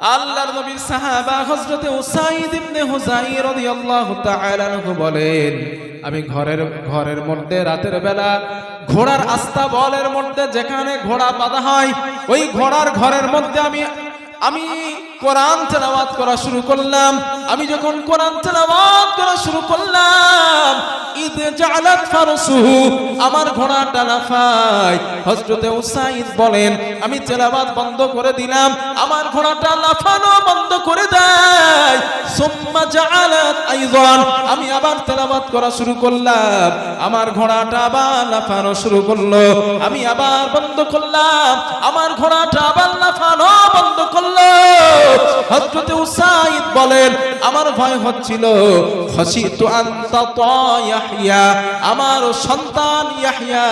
আল্লাহর নবীর সাহাবা হযরতে উসাইদ ইবনে হুযাইর রাদিয়াল্লাহু তাআলা আনহু বলেন, আমি ঘরের ঘরের মধ্যে রাতের বেলা ঘোড়ার আস্তা বলের মধ্যে যেখানে ঘোড়া বাঁধা হয়, ওই ঘোড়ার ঘরের মধ্যে আমি আমি কোরআন তেলাওয়াত করা শুরু করলাম। আমি যখন কোরআন তেলাওয়াত করা শুরু করলাম, ঈদ জালাত ফারসুহু, আমার ঘোড়াটা লাফায় হযরতে উসাইদ বলেন, আমি তেলাওয়াত বন্ধ করে দিলাম, আমার ঘোড়াটা লাফানো বন্ধ করে দেয়। সুম্মা জালাত আইযান আমি আবার তেলাওয়াত করা শুরু করলাম, আমার ঘোড়াটা আবার লাফানো শুরু করল। আমি আবার বন্ধ করলাম, আমার ঘোড়াটা আবার লাফানো বন্ধ করল। হযরতে উসাইদ বলেন, আমার ভয় হচ্ছিল, খসিতু আনতা ইয়াহইয়া আমার সন্তান ইয়াহইয়া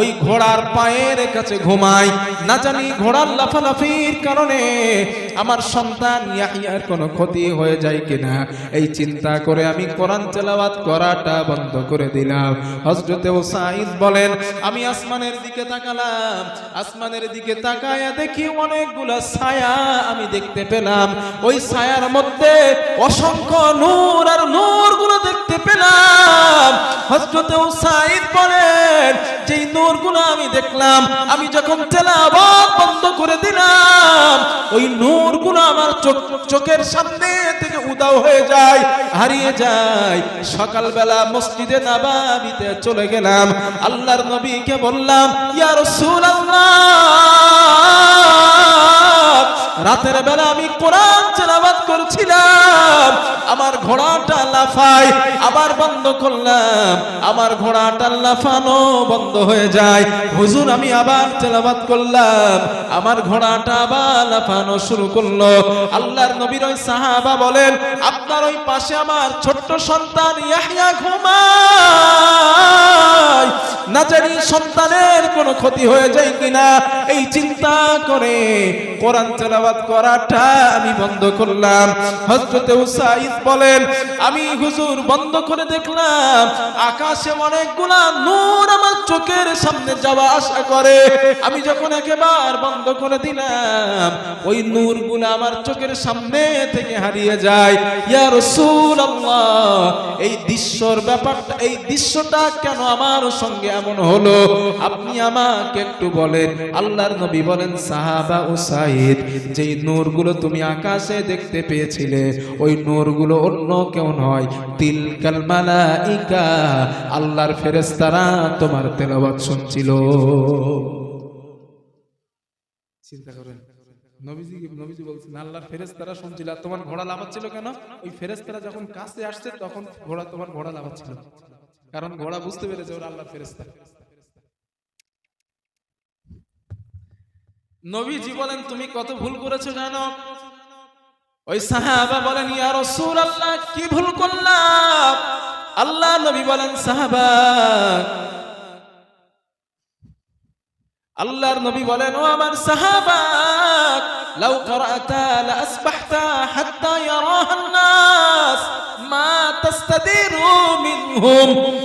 ওই ঘোড়ার পায়ের কাছে ঘুমায় না জানি ঘোড়ার লাফালাফির কারণে আমার সন্তান ইয়াহইয়ার কোনো ক্ষতি হয়ে যায় কিনা। এই চিন্তা করে আমি কোরআন তেলাওয়াত করাটা বন্ধ করে দিলাম। হযরতে উসাইদ বলেন, আমি আসমানের দিকে তাকালাম। আসমানের দিকে তাকায়া দেখি অনেকগুলো ছায়া আমি দেখতে পেলাম। ওই ছায়ার মধ্যে অসংখ্য নূর আর নূরগুলো দেখতে পেলাম। হযরতে উসাইদ বলেন, যেই নূরগুলো আমি দেখলাম, আমি যখন তেলাওয়াত বন্ধ করে দিলাম, ওই নূরগুলো আমার চোখ, চোখের সামনে থেকে উদাও হয়ে যায়, হারিয়ে যায়। সকালবেলা মসজিদে নাবাবিতে চলে গেলাম। আল্লাহর নবীকে বললাম, ইয়া রাসূলুল্লাহ! রাতের বেলা আমি কোরআন তেলাওয়াত করছিলাম। আমার ঘোড়াটা লাফায়, আবার বন্ধ করলাম। আমার ঘোড়াটা লাফানো বন্ধ হয়ে যায়। হুজুর, আমি আবার তেলাওয়াত করলাম। আমার ঘোড়াটা আবার লাফানো শুরু করল। আল্লাহর নবীর ওই সাহাবা বলেন, আপনার ওই পাশে আমার ছোট্ট সন্তান ইয়াহইয়া ঘুমায়। না জানি সন্তানের কোনো ক্ষতি হয়ে যায় কিনা, এই চিন্তা করে কোরআন তেলাওয়াত করাটা আমি বন্ধ করলাম। হযরতে উসাইদ বলেন, আমি হুজুর বন্ধ করে দেখলাম, আকাশে অনেকগুলা নূর আমার চোখের সামনে যাওয়া আসা করে। আমি যখন একেবার বন্ধ করে দিলাম, ওই নূরগুলো আমার চোখের সামনে থেকে হারিয়ে যায়। ইয়া রাসূলুল্লাহ, এই দৃশ্যর ব্যাপারটা, এই দৃশ্যটা কেন আমার সঙ্গে এমন হলো? আপনি আমাকে একটু বলেন। আল্লাহর নবী বলেন, সাহাবা ও সাইদ যেই নূরগুলো তুমি আকাশে দেখতে পেয়েছিলে, ওই নূরগুলো অন্য কেউ নয়। তিল কালমালাইকা আল্লাহর ফেরেশতারা তোমার তেলাওয়াত শুনছিল। চিন্তা করেন। আর তোমার ঘোড়া লাফাচ্ছিল কেন? ওই ফেরেস্তারা যখন কাছে আসছে, তখন ঘোড়া তোমার ঘোড়া লাফাচ্ছিল। কারণ ঘোড়া বুঝতে পেরেছে ওরা আল্লাহর ফেরেশতা নবীজি বলেন তুমি কত ভুল করেছো জানো ওই সাহাবা বলেন ইয়া রাসূলুল্লাহ কি ভুল করলাম আল্লাহ নবী বলেন সাহাবা আল্লাহর নবী বলেন ও আমার সাহাবা লাউ করাতা লা আসবাহতা হাত্তা ইয়ারাহা الناس মা তাস্তাদিরু মিনহুম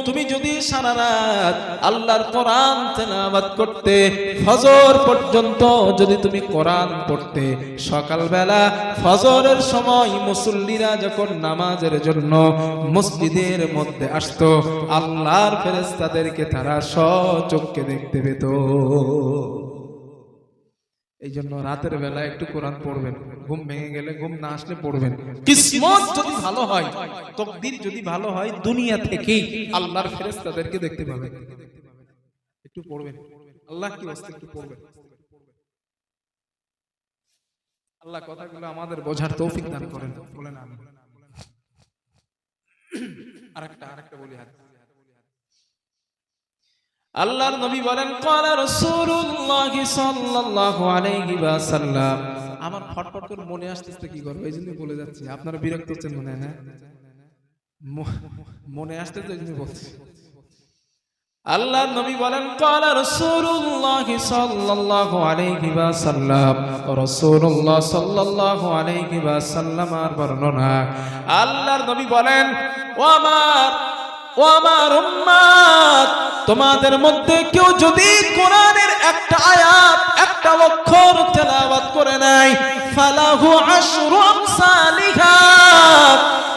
তুমি যদি সারা রাত আল্লাহর কোরআন তেলাওয়াত করতে, ফজর পর্যন্ত যদি তুমি কোরআন পড়তে, সকালবেলা ফজরের সময় মুসল্লিরা যখন নামাজের জন্য মসজিদের মধ্যে আসতো, আল্লাহর ফেরেশতাদেরকে তারা সচক্ষে দেখতে পেত। এই জন্য রাতের বেলা একটু কোরআন পড়বেন। ঘুম ভেঙে গেলে ঘুম না আসলে পড়বেন। কিসমত যদি ভালো হয়, তকদির যদি ভালো হয়, দুনিয়া থেকেই আল্লাহর ফেরেশতাদেরকে দেখতে পাবেন। একটু পড়বেন। আল্লাহ কি অবস্থা একটু পড়বেন। আল্লাহ কথাগুলো আমাদের বোঝার তৌফিক দান করেন। বলেন আমি আরেকটা আরেকটা বলি হাত। আল্লাহর নবী বলেন ক্বালা রাসূলুল্লাহ সাল্লাল্লাহু আলাইহি ওয়াসাল্লাম। আমার ফটফট করে মনে আসতেছে কি করব এইজন্য বলে যাচ্ছি। আপনারা বিরক্ত হচ্ছেন মনে হয় মনে আসতেছে এইজন্য বলছি। আল্লাহর নবী বলেন ক্বালা রাসূলুল্লাহ সাল্লাল্লাহু আলাইহি ওয়াসাল্লাম। রাসূলুল্লাহ সাল্লাল্লাহু আলাইহি ওয়াসাল্লাম আর বর্ণনা আল্লাহর নবী বলেন ও আমার ও আমার উম্মত তোমাদের মধ্যে কেউ যদি কোরআনের একটা আয়াত, একটা অক্ষর তেলাওয়াত করে নাই ফালাহু আশরু আমসালিহা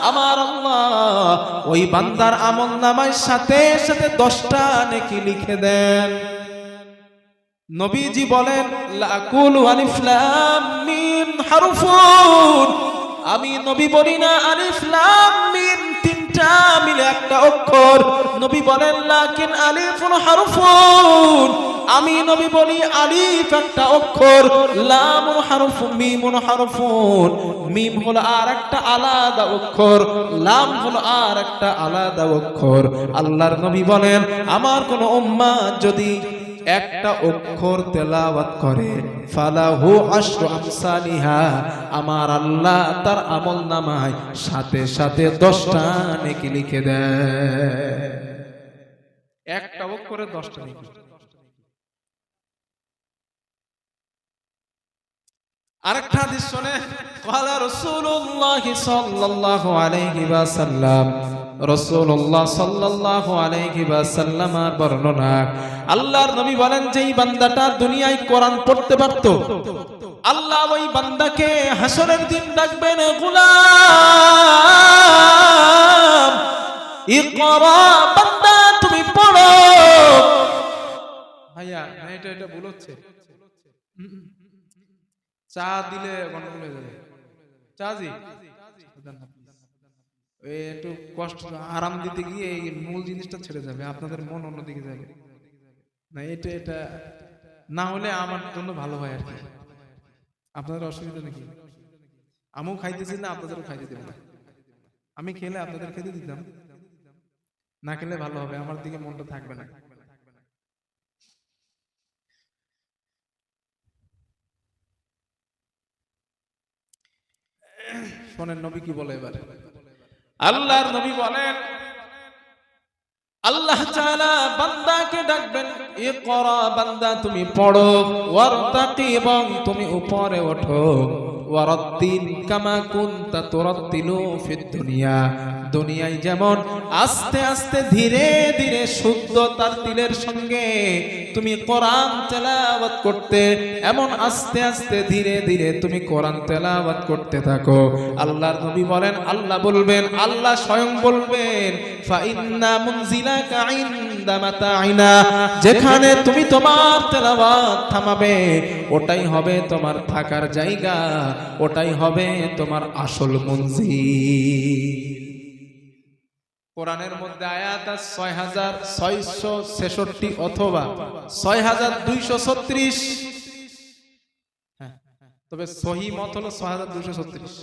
আমার আল্লাহ, ওই বান্দার আমল নামায় সাথে সাথে দশটা নেকি লিখে দেন। নবীজি বলেন, লাকুল আলিফ লাম মিম হারফুন। আমি নবী বলি না আলিফ লাম মিম তিনটা মিলে একটা অক্ষর। নবী বলেন, লাকিন আলিফুন হারফুন। আমি নবী বলি, আলিফ একটা অক্ষর, লামুন হারফুন, মিমুন হারফুন। মিম হলো আর একটা আলাদা অক্ষর, লাম হলো আর একটা আলাদা অক্ষর। আল্লাহর নবী বলেন, আমার কোন উম্মা যদি একটা অক্ষর তেলাওয়াত করে ফালাহু আশরু আমসালিহা আমার আল্লাহ তার আমল নামায় সাথে সাথে দশটা নেকি লিখে দেয় একটা অক্ষরে দশটা নেকি আরেকটা হাদিস শুনে قال رسول الله صلى الله عليه وسلم রাসূলুল্লাহ সাল্লাল্লাহু আলাইহি ওয়াসাল্লাম বর্ণনা, আল্লাহর নবী বলেন, যেই বান্দাটা দুনিয়ায় কোরআন পড়তে পারত, আল্লাহ ওই বান্দাকে হাসরের দিন ডাকবেন, গোলাম, ইকরা বান্দা, তুমি পড়ো। ভাইয়া এটা এটা ভুল হচ্ছে। চা দিলে গন্ডগোল হয়ে যাবে। চা জি। এই একটু কষ্ট, আরাম দিতে গিয়ে এই মূল জিনিসটা ছেড়ে যাবে, আপনাদের মন অন্যদিকে যাবে। না, এটা এটা না হলে আমার জন্য ভালো হয় আর কি। আপনাদের অসুবিধা নাকি? আমিও খাইতেছি না, আপনাদেরও খাইতে দেবো না। আমি খেলে আপনাদের খেতে দিতাম, না খেলে ভালো হবে, আমার দিকে মনটা থাকবে না। শোনেন, নবী কি বলে এবারে? আল্লাহর নবী বলেন, আল্লাহ তাআলা বান্দাকে ডাকবেন, ইকরা বান্দা তুমি পড়ো, ওয়ারতাকি এবং তুমি উপরে ওঠো। ওয়ারাত্তিল কামা কুনতা তুরাত্তিলু ফিদ দুনিয়া। দুনিয়ায় যেমন আস্তে আস্তে ধীরে ধীরে শুদ্ধ তার দিলের সঙ্গে তুমি কোরআন তেলাওয়াত করতে, এমন আস্তে আস্তে ধীরে ধীরে তুমি কোরআন তেলাওয়াত করতে থাকো। আল্লাহর নবী বলেন, আল্লাহ বলবেন, আল্লাহ স্বয়ং বলবেন ফাইন্না মুনজিলাকা ইনদা মাতাইনা যেখানে তুমি তোমার তেলাওয়াত থামাবে ওটাই হবে তোমার থাকার জায়গা ওটাই হবে তোমার আসল মঞ্জিল। কোরআনের মধ্যে আয়াত ছয় হাজার ছয়শো ছেষট্টি অথবা ছয় হাজার দুইশো ছত্রিশ। হ্যাঁ, তবে সহি মত হলো ছয় হাজার দুইশো ছত্রিশ।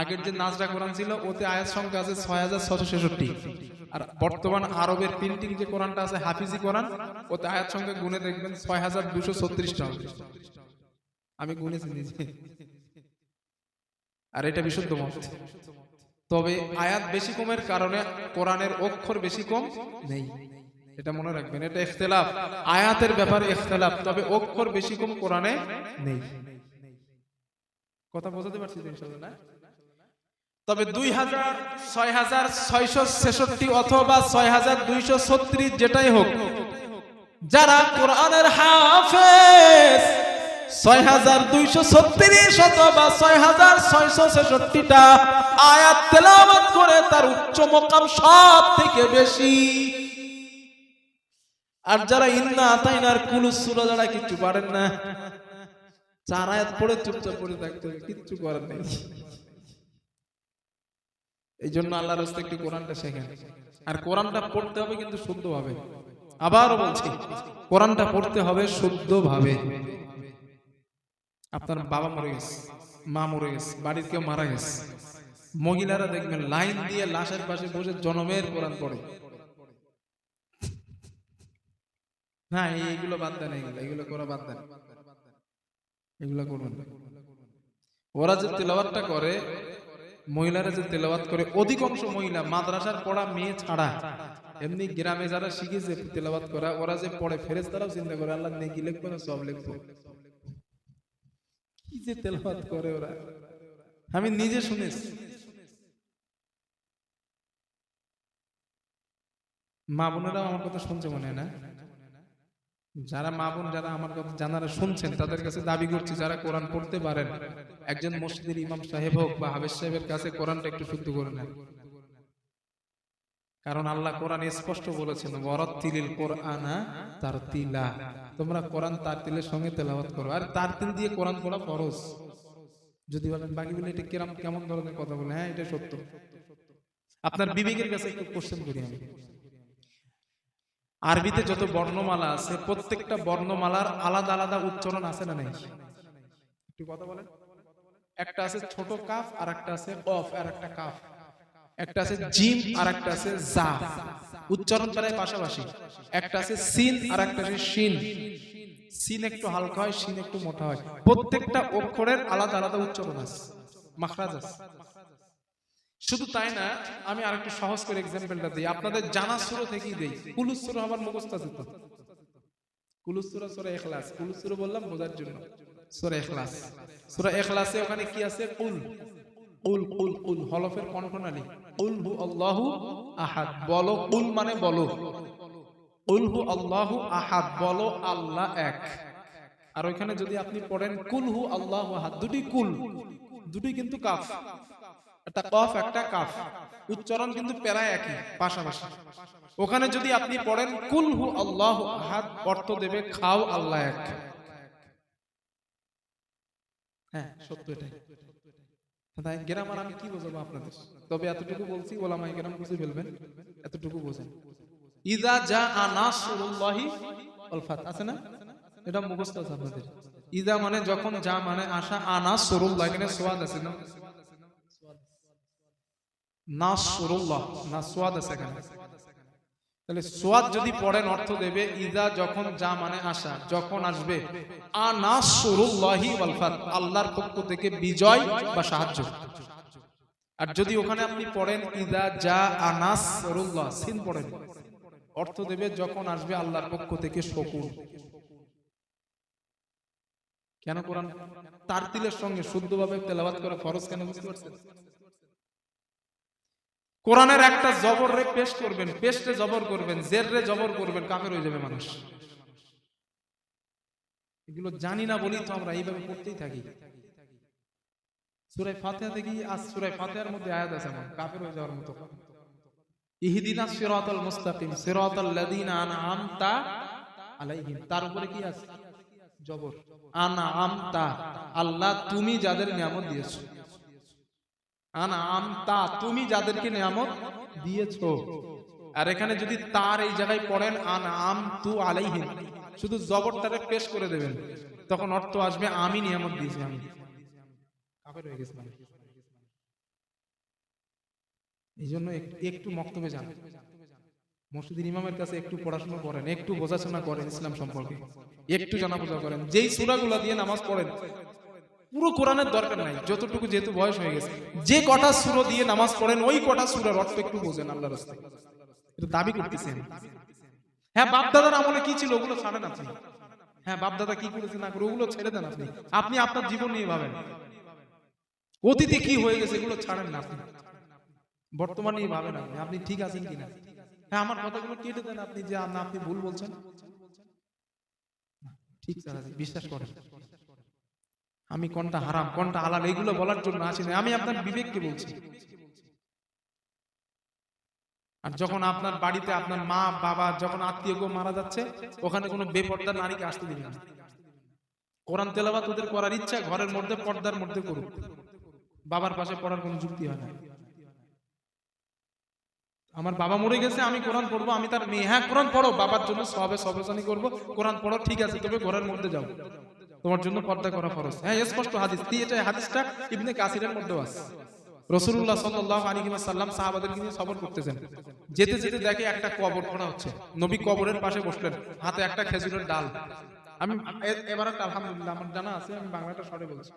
আগের যে নাজরা কোরআন ছিল, ওতে আয়াত সংখ্যা আছে ছয় হাজার ছশো ছেষট্টি। আর বর্তমান আরবের প্রিন্টিং যে কোরআনটা আছে, হাফিজি কোরআন, ওতে আয়াত সংখ্যা গুনে দেখবেন ছয় হাজার দুশো ছত্রিশটা। আমি গুনেছি নিজে। আর এটা বিশুদ্ধ মত। তবে আয়াত বেশি কমের কারণে কোরআনের অক্ষর বেশি কম নেই। এটা মনে রাখবেন, এটা ইখতিলাফ। আয়াতের ব্যাপারে ইখতিলাফ, তবে অক্ষর বেশি কম কোরআনে নেই। কথা বোঝাতে পারছি না? তবে দুই হাজার, ছয় হাজার ছয়শো ছেষট্টি অথবা ছয় হাজার দুইশো ছত্রিশ যেটাই হোক, যারা কোরআনের হাফেজ, ছয় হাজার দুইশো ছয় হাজার ছয়শো ছেষট্টিটা করে তার উচ্চ বেশি। আর যারা যারা কিচ্ছু পারেন না আয়াত চুপচাপ পড়ে থাকতে কিচ্ছু এই জন্য আল্লাহর রাস্তায় একটু কোরআনটা শেখেন। আর কোরআনটা পড়তে হবে কিন্তু শুদ্ধ ভাবে আবারও বলছি কোরআনটা পড়তে হবে শুদ্ধ ভাবে আপনার বাবা মরে গেছে মা মরে গেছে বাড়ির কেউ মারা গেছে। মহিলারা দেখবেন লাইন দিয়ে লাশের পাশে বসে জনমের কোরআন পড়ে। না এইগুলো বাদ দেন এগুলো এগুলো করা বাদ দেন। এগুলো করবেন ওরা যে তেলাওয়াতটা করে মহিলারা যে তেলাওয়াত করে, অধিকাংশ মহিলা মাদ্রাসার পড়া মেয়ে ছাড়া। এমনি গ্রামে যারা শিখেছে তেলাওয়াত করা, ওরা যে পড়ে ফেরেস তারাও চিন্তা করে, আল্লাহ নেকি লিখব না, সব লিখব। কি যে তেলাওয়াত করে ওরা। আমি নিজে শুনেছি। মা বোনেরাও আমার কথা শুনছে মনে হয় না? যারা মা বোন যারা আমার কথা জানারা শুনছেন, তাদের কাছে দাবি করছি, যারা কোরআন পড়তে পারেন, একজন মসজিদের ইমাম সাহেব হোক বা হাবেজ সাহেবের কাছে কোরআনটা একটু শুদ্ধ করে নেন। কারণ আল্লাহ কোরআন স্পষ্ট বলেছেন তোমরা কোরআন তার তিলের সঙ্গে তেলাওয়াত করো। আর তার তিল দিয়ে কোরআন ফরজ। যদি বলেন, বাকি বলে এটা কিরম, কেমন ধরনের কথা বলে? হ্যাঁ এটা সত্য। আপনার বিবেকের কাছে একটু কোশ্চেন করি আমি। আরবিতে যত বর্ণমালা আছে, প্রত্যেকটা বর্ণমালার আলাদা আলাদা উচ্চারণ আছে না নাই? একটু কথা বলেন। একটা আছে ছোট কাফ আর একটা আছে অফ আর একটা কাফ। একটা আছে জিম আর একটা আছে জা। উচ্চারণ প্রায় পাশাপাশি। একটা আছে সিন আর একটা আছে শিন। সিন একটু হালকা হয়, শিন একটু মোটা হয়। প্রত্যেকটা অক্ষরের আলাদা আলাদা উচ্চারণ আছে। মাখরাজ আছে। শুধু তাই না, আমি আরেকটু সহজ করে এক্সাম্পলটা দিই। আপনাদের জানা সুরো থেকেই দেই। কুলুস সুরো আমার মুখস্থ আছে তো? কুলুস সুরো, সুরা ইখলাস। কুলুস সুরো বললাম বোঝার জন্য। সুরা ইখলাস। সুরা ইখলাসে ওখানে কি আছে? কুল। কুল কুল কুল। হলফের কুল হু আল্লাহু আহাদ। বলো কুল মানে বলো। কুল হু আল্লাহু আহাদ। বলো আল্লাহ এক। আর ওইখানে যদি আপনি পড়েন, কুল হু আল্লাহু আহাদ। দুটি কুল। দুটি কিন্তু কাফ। একটা কফ, একটা কাফ। উচ্চারণ কিন্তু প্রায় একই, পাশাপাশি। ওখানে যদি আপনি পড়েন, কুল হু আল্লাহ আহাদ অর্থ দেবে, খাও আল্লাহ এক হ্যাঁ সত্য এটাই। তাই গ্রামার আমি কি বোঝাবো আপনাদের? তবে এতটুকু বলছি ওলামাই গ্রাম বুঝে ফেলবেন, এতটুকু বোঝেন। ইদা যা আনাসুল্লাহি অলফাত আছে না? এটা মুখস্থ আছে আপনাদের। ইদা মানে যখন যা মানে আশা আনা সরুল্লাহ এখানে সোয়াদ আছে না? নাসরুল্লাহ, না সোয়াদ আছে এখানে। তাহলে সোয়াদ যদি পড়েন অর্থ দেবে, ইদা যখন যা মানে আসা, যখন আসবে আনাসরুল্লাহি ওয়াল ফাত, আল্লাহর পক্ষ থেকে বিজয় বা সাহায্য। আর যদি ওখানে আপনি পড়েন, ইদা যা আনাসরুল্লাহ সিন পড়েন, অর্থ দেবে যখন আসবে আল্লাহর পক্ষ থেকে শকুন। কেন কোরআন? তার তিলের সঙ্গে শুদ্ধভাবে তেলাবাদ করা ফরজ কেন বুঝতে পারছেন? কোরআনের একটা জবর রে পেশ করবেন, পেস্টে জবর করবেন জের রে জবর করবেন, কাফের হয়ে যাবে মানুষ। এগুলো জানি না বলি তো আমরা, এইভাবে পড়তেই থাকি। সুরাই ফাতিহা আজ সুরাই ফাতিহার মধ্যে আয়াত আছে আমার কাফের হয়ে যাওয়ার মতো। ইহদিনা সিরাতাল মুস্তাকিম, সিরাতাল লাযিনা আনআমতা আলাইহিম। তার উপরে কি আছে? জবর। আনআমতা। আল্লাহ তুমি যাদের নিয়ামত দিয়েছ। আনা আমতা তুমি যাদেরকে নিয়ামত দিয়েছ। আর এখানে যদি তার এই জায়গায় পড়েন আন আম তু আলাইহিম, শুধু জবরটারে পেশ করে দেবেন। তখন অর্থ আসবে, আমি নিয়ামত দিয়েছি, আমি। গেছিলাম এই জন্য এক- একটু মক্তবে যান। মসজিদের ইমামের কাছে একটু পড়াশোনা করেন, একটু বোঝাশোনা করেন ইসলাম সম্পর্কে। একটু জানা বোঝা করেন। যেই সুরাগুলা দিয়ে নামাজ পড়েন পুরো কোরআনের দরকার নাই, যতটুকু যেহেতু বয়স হয়ে গেছে। যে কটা সুরো দিয়ে নামাজ পড়েন, ওই কটা সুরের অর্থ একটু বোঝেন আল্লাহ রাস্তায়। এটা দাবি করতেছেন। হ্যাঁ বাপদাদার আমলে কি ছিল ওগুলো ছাড়েন আপনি। হ্যাঁ বাপদাদা কি করেছে না করে ওগুলো ছেড়ে দেন আপনি। আপনি আপনার জীবন নিয়ে ভাবেন। অতীতে কি হয়ে গেছে এগুলো ছাড়েন না আপনি। বর্তমানে ভাবেন আপনি। আপনি ঠিক আছেন কিনা? হ্যাঁ আমার কথাগুলো কেটে দেন আপনি যে আপনি ভুল বলছেন। ঠিক আছে, বিশ্বাস করেন। আমি কোনটা হারাম, কোনটা হালাল এগুলো বলার জন্য আসিনি। আমি আপনার বিবেককে বলছি। আর যখন আপনার বাড়িতে আপনার মা, বাবা যখন আত্মীয় কেউ মারা যাচ্ছে, ওখানে কোনো বেপর্দার নারীকে আসতে দিবেন না। কোরআন তেলাবাত ওদের করার ইচ্ছা, ঘরের মধ্যে, পর্দার মধ্যে করুক। বাবার পাশে পড়ার কোনো যুক্তি হয় না। আমার বাবা মরে গেছে, আমি কোরআন পড়ব, আমি তার মেয়ে। হ্যাঁ কোরআন পড়ো, বাবার জন্য সবে সবেসানি করব, কোরআন পড়ো, ঠিক আছে, তবে ঘরের মধ্যে যাও। তোমার জন্য পর্দা করা ফরজ। হ্যাঁ স্পষ্ট হাদিস। এটা? হাদিসটা ইবনে কাসিরের মধ্যেও আছে। রসুল্লাহ সাল্লাল্লাহু আলাইহি ওয়াসাল্লাম সাহাবাদেরকে নিয়ে সফর করতেছেন। যেতে যেতে দেখে একটা কবর খোঁড়া হচ্ছে। নবী কবরের পাশে বসলেন। হাতে একটা খেজুরের ডাল। আমি এবার একটা আলহামদুলিল্লাহ, আমার জানা আছে, আমি বাংলাটা সরে বলছি।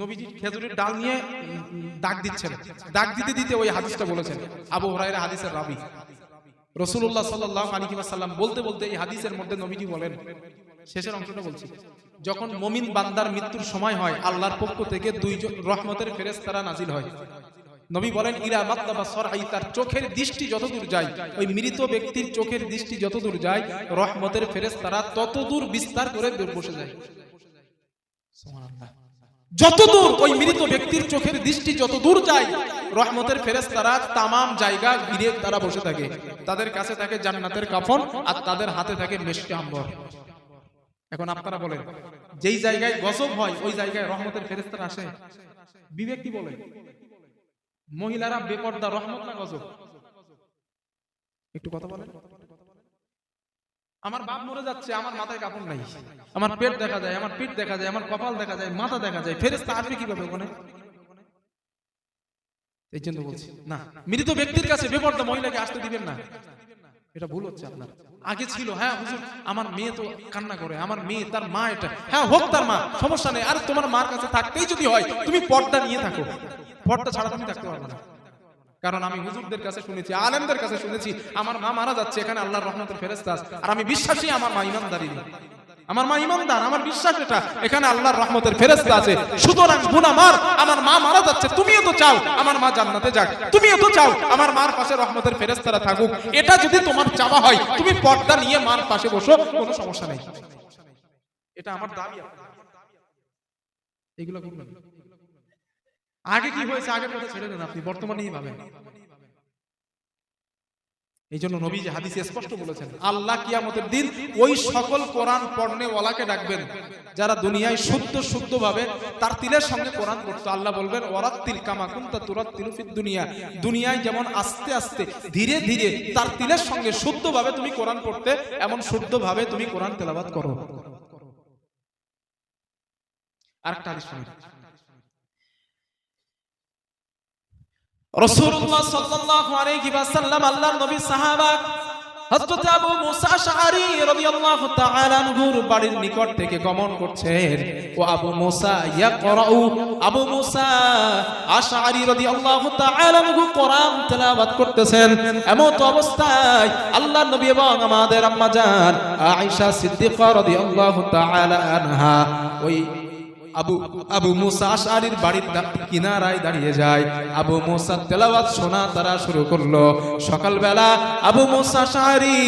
নবীজি খেজুরের ডাল নিয়ে ডাক দিচ্ছেন। ডাক দিতে দিতে ওই হাদিসটা বলেছেন। আবু হুরায়রা হাদিসের রাবি। রসুল্লাহ সাল্লাল্লাহু আলাইহি ওয়াসাল্লাম বলতে বলতে এই হাদিসের মধ্যে নবীজি বলেন শেষের অংশটা বলছি। যখন মমিন বান্দার মৃত্যুর সময় হয়, আল্লাহর পক্ষ থেকে দুইজন রহমতের ফেরেশতারা নাজিল হয়। নবী বলেন ইরা মাত্তাবা সরাই, তার চোখের দৃষ্টি যতদূর যায়, ওই মৃত ব্যক্তির চোখের দৃষ্টি যতদূর যায়, রহমতের ফেরেশতারা ততদূর বিস্তার করে বসে যায়। যতদূর ওই মৃত ব্যক্তির চোখের দৃষ্টি যত দূর যায়, রহমতের ফেরেশতারা তামাম জায়গা ঘিরে তারা বসে থাকে। তাদের কাছে থাকে জান্নাতের কাফন, আর তাদের হাতে থাকে মেশকে আম্বর এখন আপনারা বলেন, যেই জায়গায় গজব হয়, ওই জায়গায় রহমতের ফেরেশতারা আসে? বিবেক কি বলে? মহিলারা বেপর্দা, রহমত না গজব? একটু কথা বলেন। আমার বাপ মরে যাচ্ছে, আমার মাথায় কাপড় নাই। আমার পেট দেখা যায়, আমার পিঠ দেখা যায়, আমার কপাল দেখা যায়, মাথা দেখা যায়। ফেরেস্তা আসবে কীভাবে ওখানে? এই জন্য বলছি, না, মৃত ব্যক্তির কাছে বেপর্দা মহিলাকে আসতে দিবেন না। এটা ভুল হচ্ছে আপনার। আগে ছিল হ্যাঁ হুজুর আমার মেয়ে তো কান্না করে আমার মেয়ে তার মা এটা। হ্যাঁ হোক তার মা সমস্যা নেই। আর তোমার মার কাছে থাকতেই যদি হয় তুমি পর্দা নিয়ে থাকো। পর্দা ছাড়া তুমি থাকতে পারবে না। কারণ আমি হুজুরদের কাছে শুনেছি আলেমদের কাছে শুনেছি আমার মা মারা যাচ্ছে এখানে আল্লাহর রহমতের ফেরেস্তাস আর আমি বিশ্বাসী আমার মা ইমানদারি আমার মা ইমানদার, আমার বিশ্বাস এটা। এখানে আল্লাহর রহমতের ফেরেস্তা আছে। সুতরাং গুনাহ মার আমার মা মারা যাচ্ছে, তুমিও তো চাও, আমার মা জান্নাতে যাক। তুমিও তো চাও, আমার মার পাশে রহমতের ফেরেস্তারা থাকুক। এটা যদি তোমার চাওয়া হয়, তুমি পর্দা নিয়ে মার পাশে বসো, কোনো সমস্যা নেই। এটা আমার দাবি এগুলো আগে কি হয়েছে? আগের কথা ছেড়ে দেন আপনি, বর্তমানেই ভাবেন। এই জন্য নবী যে হাদিসে স্পষ্ট বলেছেন আল্লাহ কিয়ামতের দিন ওই সকল কোরআন পড়নে ওয়ালাকে ডাকবেন। যারা দুনিয়ায় শুদ্ধ শুদ্ধ ভাবে তার তিলের সঙ্গে কোরআন পড়তো আল্লাহ বলবেন ওরাত তিল কামা কুন্তা তুরাত তিলুফিদ দুনিয়া। দুনিয়ায় যেমন আস্তে আস্তে ধীরে ধীরে তার তিলের সঙ্গে শুদ্ধ ভাবে তুমি কোরআন পড়তে এমন শুদ্ধ ভাবে তুমি কোরআন তেলাবাদ করো। আরেকটা হাদিস শুনুন। রাসূলুল্লাহ সাল্লাল্লাহু আলাইহি ওয়াসাল্লাম, আল্লাহর নবী সাহাবা, হযরত আবু মুসা আশআরী রাদিয়াল্লাহু তাআলা আনহুর বাড়ির নিকট থেকে গমন করছেন। ও আবু মুসা ইয়াকরাউ, আবু মুসা আশআরী রাদিয়াল্লাহু তাআলা আনহু কোরআন তেলাওয়াত করতেছেন। এমন অবস্থায় আল্লাহর নবী এবং আমাদের আম্মা জান আয়েশা সিদ্দিকা রাদিয়াল্লাহু তাআলা আনহা, ওই আবু আবু মুসা আশারির বাড়ির কিনারায় দাঁড়িয়ে যায়। আবু মুসা তেলাওয়াত শোনা তারা শুরু করল। সকালবেলা আবু মুসা আশারি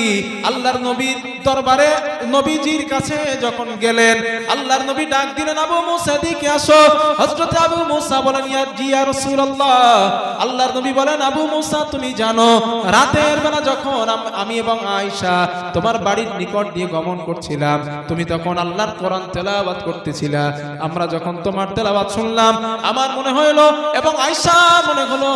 আল্লাহর নবীর দরবারে নবীজির কাছে যখন গেলেন, আল্লাহর নবী ডাক দিলেন, আবু মুসা দিকে আসো। হযরত আবু মুসা বলেন, ইয়া, জি, ইয়া রাসূলুল্লাহ। আল্লাহর নবী বলেন, আবু মুসা, তুমি জানো, রাতের বেলা যখন আমি এবং আয়েশা তোমার বাড়ির নিকট দিয়ে গমন করছিলাম, তুমি তখন আল্লাহর কোরআন তেলাওয়াত করতেছিলা। আমরা যখন তোমার তেলাওয়াত শুনলাম, আমার মনে হইল এবং আয়েশা মনে হলো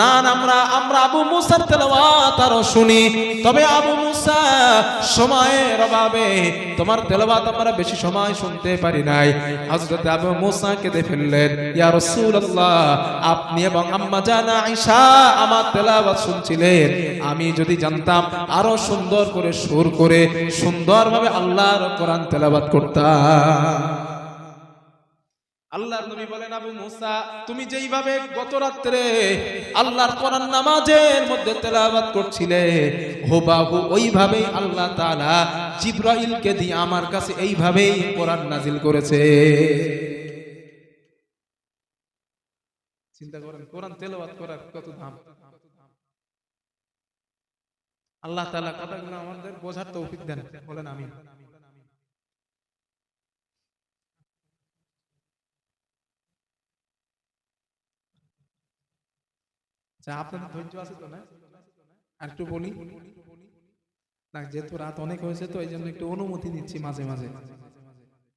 না, আমরা আমরা আবু মুসার তেলাওয়াত আরও শুনি। তবে আবু মুসা সময়ের অভাবে তোমার তেলাওয়াত আমরা বেশি সময় শুনতে পারি নাই। হযরত আবু মুসা কেঁদে ফেললেন, ইয়া রাসূলুল্লাহ, আপনি এবং আম্মা জানা আয়েশা আমার তেলাওয়াত শুনছিলেন। আমি যদি জানতাম, আরও সুন্দর করে সুর করে সুন্দরভাবে আল্লাহর কোরআন তেলাওয়াত করতাম। আল্লাহর নবী বলেন, আবু মুসা, তুমি যেইভাবে গত রাত্রে আল্লাহর কোরআন নামাজের মধ্যে তেলাওয়াত করছিলে, হুবাহু ওইভাবেই আল্লাহ তাআলা জিব্রাইলকে দিয়ে আমার কাছে এইভাবেই কোরআন নাজিল করেছে। চিন্তা করেন, কোরআন তেলাওয়াত করার কত দাম আল্লাহ তাআলা কথাগুলো আমাদের বোঝার তৌফিক দেন, বলেন আমিন। আচ্ছা আপনাদের ধৈর্য আছে তো না? আর একটু বলি। না যেহেতু রাত অনেক হয়েছে তো এই জন্য একটু অনুমতি নিচ্ছি মাঝে মাঝে।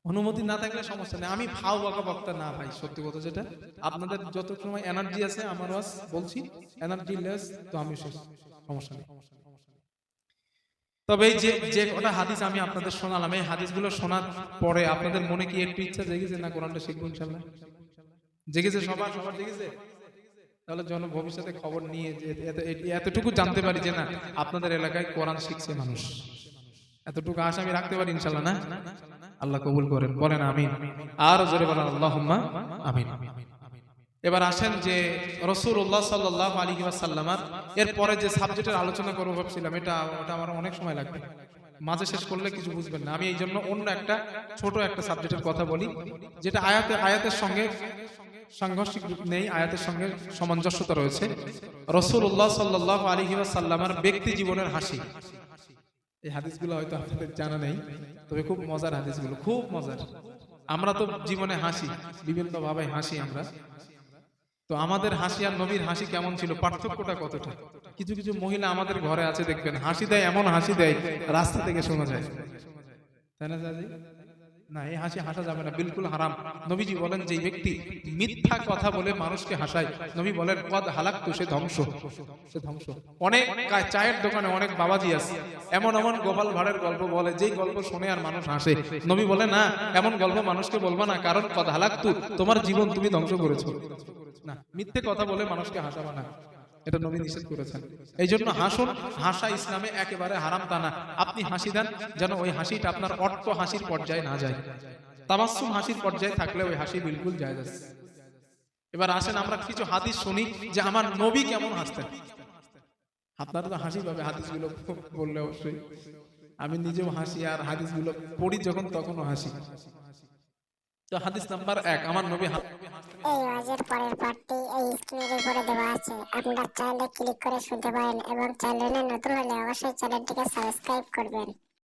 অনুমতি না থাকলে সমস্যা নেই। আমি ফাও বাঁকা বক্তা না ভাই, সত্যি কথা যেটা। আপনাদের যত সময় এনার্জি আছে, আমার বলছি এনার্জি লেস তো আমি সমস্যা নেই। তবে যে যে কটা হাদিস আমি আপনাদের শোনালাম, এই হাদিসগুলো শোনার পরে আপনাদের মনে কি একটু ইচ্ছা জেগেছে না কোরআনটা শিখব ইনশাল্লাহ জেগেছে সবার সবার জেগেছে? তাহলে জন ভবিষ্যতে খবর নিয়ে এতটুকু জানতে পারি যে না, আপনাদের এলাকায় কোরআন শিখছে মানুষ। এতটুকু আশা আমি রাখতে পারি ইনশাল্লাহ, না? আল্লাহ কবুল করেন। বলেন আমিন। আর জোরে বলেন, আল্লাহুম্মা আমিন। এবার আসেন যে রসুল্লাহ সাল্লাহ আলী সাল্লামার এরপরে যে সাবজেক্টের আলোচনা করব ভাবছিলাম, এটা ওটা আমার অনেক সময় লাগবে। মাঝে শেষ করলে কিছু বুঝবেন না। আমি এই জন্য অন্য একটা ছোট একটা সাবজেক্টের কথা বলি, যেটা আয়াতে আয়াতের সঙ্গে সাংঘর্ষিক রূপ নেই, আয়াতের সঙ্গে সামঞ্জস্যতা রয়েছে। রসুল্লাহ সাল্লাহ আলী সাল্লামার ব্যক্তি জীবনের হাসি। এই হাদিসগুলো হয়তো আপনাদের জানা নেই, তবে খুব মজার হাদিসগুলো, খুব মজার। আমরা তো জীবনে হাসি বিভিন্ন ভাবে হাসি আমরা। তো আমাদের হাসি আর নবীর হাসি কেমন ছিল, পার্থক্যটা কতটা? কিছু কিছু মহিলা আমাদের ঘরে আছে, দেখবেন, হাসি দেয়, এমন হাসি দেয়, রাস্তা থেকে শোনা যায়। তাই না না, এই হাসি হাসা যাবে না, বিলকুল হারাম। নবীজি বলেন যে ব্যক্তি মিথ্যা কথা বলে মানুষকে হাসায়, নবী বলেন, কদ হালাক তো সে ধ্বংস। সে ধ্বংস। অনেক চায়ের দোকানে অনেক বাবাজি আছে। এমন এমন গোপাল ভাড়ের গল্প বলে, যেই গল্প শুনে আর মানুষ হাসে। নবী বলে, না, এমন গল্প মানুষকে বলবা না, কারণ কদ হালাক তু তোমার জীবন তুমি ধ্বংস করেছ। না, মিথ্যে কথা বলে মানুষকে হাসাবা না। এটা নবী নিষেধ করেছেন। এই জন্য হাসুন, হাসা ইসলামে একেবারে হারাম তা না। আপনি হাসি দেন যেন ওই হাসিটা আপনার অট্ট হাসির পর্যায়ে না যায়। তাবাসুম হাসির পর্যায়ে থাকলে ওই হাসি বিলকুল যায় যাচ্ছে এবার আসেন, আমরা কিছু হাদিস শুনি যে আমার নবী কেমন হাসতেন। আপনারা তো হাসি পাবে, হাদিসগুলো বললে অবশ্যই। আমি নিজেও হাসি, আর হাদিসগুলো পড়ি যখন, তখনও হাসি। তো হাদিস নাম্বার এক, আমার নবী এই ওয়াজের পরের পার্টটি এই স্ক্রিনের উপরে দেওয়া আছে। আপনারা চাইলে ক্লিক করে শুনতে পারেন এবং চ্যানেলে নতুন হলে অবশ্যই চ্যানেলটিকে সাবস্ক্রাইব করবেন।